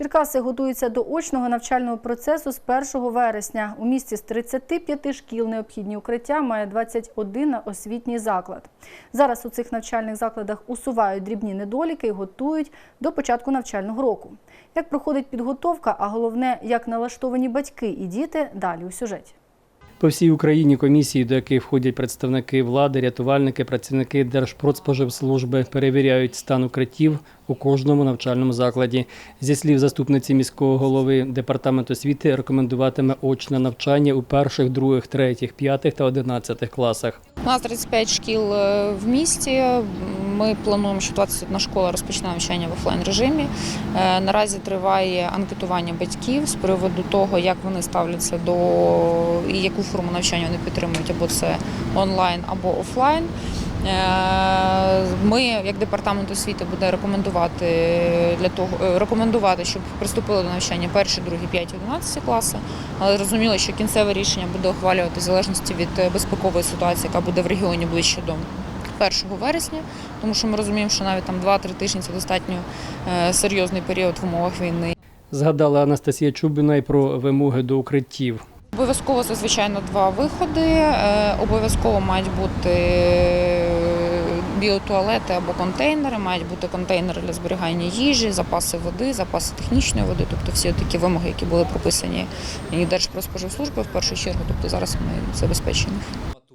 Черкаси готуються до очного навчального процесу з 1 вересня. У місті з 35 шкіл необхідні укриття має 21 освітній заклад. Зараз у цих навчальних закладах усувають дрібні недоліки і готують до початку навчального року. Як проходить підготовка, а головне, як налаштовані батьки і діти, далі у сюжеті. По всій Україні комісії, до яких входять представники влади, рятувальники, працівники Держпродспоживслужби, перевіряють стан укриттів у кожному навчальному закладі. Зі слів заступниці міського голови департаменту освіти, рекомендуватиме очне навчання у перших, других, третіх, п'ятих та одинадцятих класах. У нас 35 шкіл е, в місті. Ми плануємо, що 21 школа розпочне навчання в офлайн режимі. Е, Наразі триває анкетування батьків з приводу того, як вони ставляться до і яку форму навчання вони підтримують, або це онлайн, або офлайн. Е, Ми, як департамент освіти, буде рекомендувати для того, е, рекомендувати, щоб приступили до навчання перші, другі, п'яті, 11 класи. Але зрозуміло, що кінцеве рішення буде ухвалювати в залежності від е, безпекової ситуації, яка буде в регіоні ближче до 1 вересня, тому що ми розуміємо, що навіть там 2-3 тижні це достатньо серйозний період в умовах війни. Згадала Анастасія Чубіна й про вимоги до укриттів. Обов'язково зазвичай два виходи. Е, Обов'язково мають бути е, біотуалети або контейнери, мають бути контейнери для зберігання їжі, запаси води, запаси технічної води, тобто всі такі вимоги, які були прописані і Держпродспоживслужби в першу чергу. Тобто зараз ми забезпечені.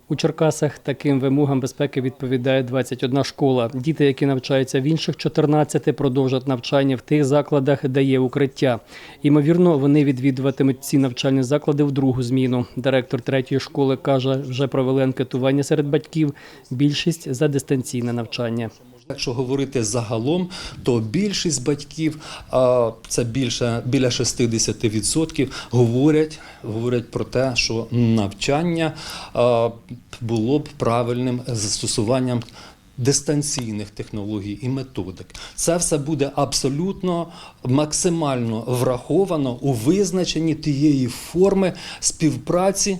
У Черкасах таким вимогам безпеки відповідає 21 школа. Діти, які навчаються в інших 14, продовжать навчання в тих закладах, де є укриття. Ймовірно, вони відвідуватимуть ці навчальні заклади в другу зміну. Директор третьої школи каже, вже провели анкетування серед батьків. Більшість за дистанційне навчання. Якщо говорити загалом, то більшість батьків, а це більше біля 60%, говорять, говорять про те, що навчання було б правильним застосуванням дистанційних технологій і методик. Це все буде абсолютно максимально враховано у визначенні тієї форми співпраці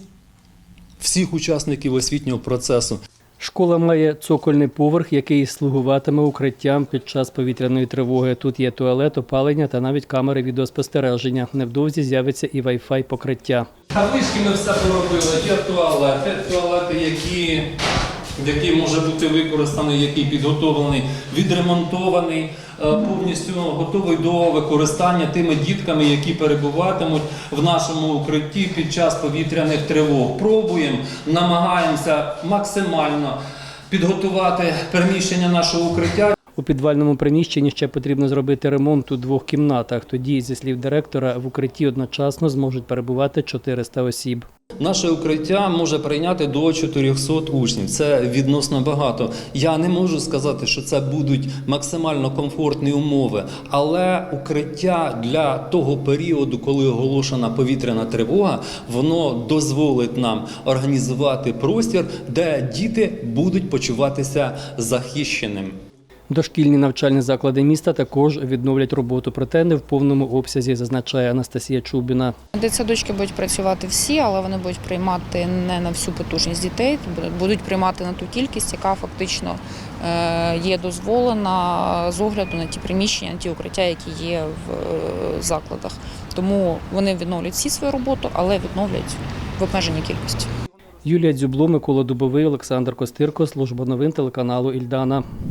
всіх учасників освітнього процесу. Школа має цокольний поверх, який слугуватиме укриттям під час повітряної тривоги. Тут є туалет, опалення та навіть камери відеоспостереження. Невдовзі з'явиться і Wi-Fi покриття. Таблички ми все поробили. Є туалети, туалети, які, який може бути використаний, який підготовлений, відремонтований, е, повністю готовий до використання тими дітками, які перебуватимуть в нашому укритті під час повітряних тривог. Пробуємо, намагаємося максимально підготувати приміщення нашого укриття У підвальному приміщенні ще потрібно зробити ремонт у двох кімнатах. Тоді, зі слів директора, в укритті одночасно зможуть перебувати 400 осіб. Наше укриття може прийняти до 400 учнів. Це відносно багато. Я не можу сказати, що це будуть максимально комфортні умови, але укриття для того періоду, коли оголошена повітряна тривога, воно дозволить нам організувати простір, де діти будуть почуватися захищеними. Дошкільні навчальні заклади міста також відновлять роботу, проте не в повному обсязі, зазначає Анастасія Чубіна. Дитсадочки будуть працювати всі, але вони будуть приймати не на всю потужність дітей, будуть приймати на ту кількість, яка фактично е, є дозволена з огляду на ті приміщення, на ті укриття, які є в е, закладах. Тому вони відновлять всі свою роботу, але відновлять в обмеженій кількості. Юлія Дзюбло, Микола Дубовий, Олександр Костирко, служба новин телеканалу Ільдана.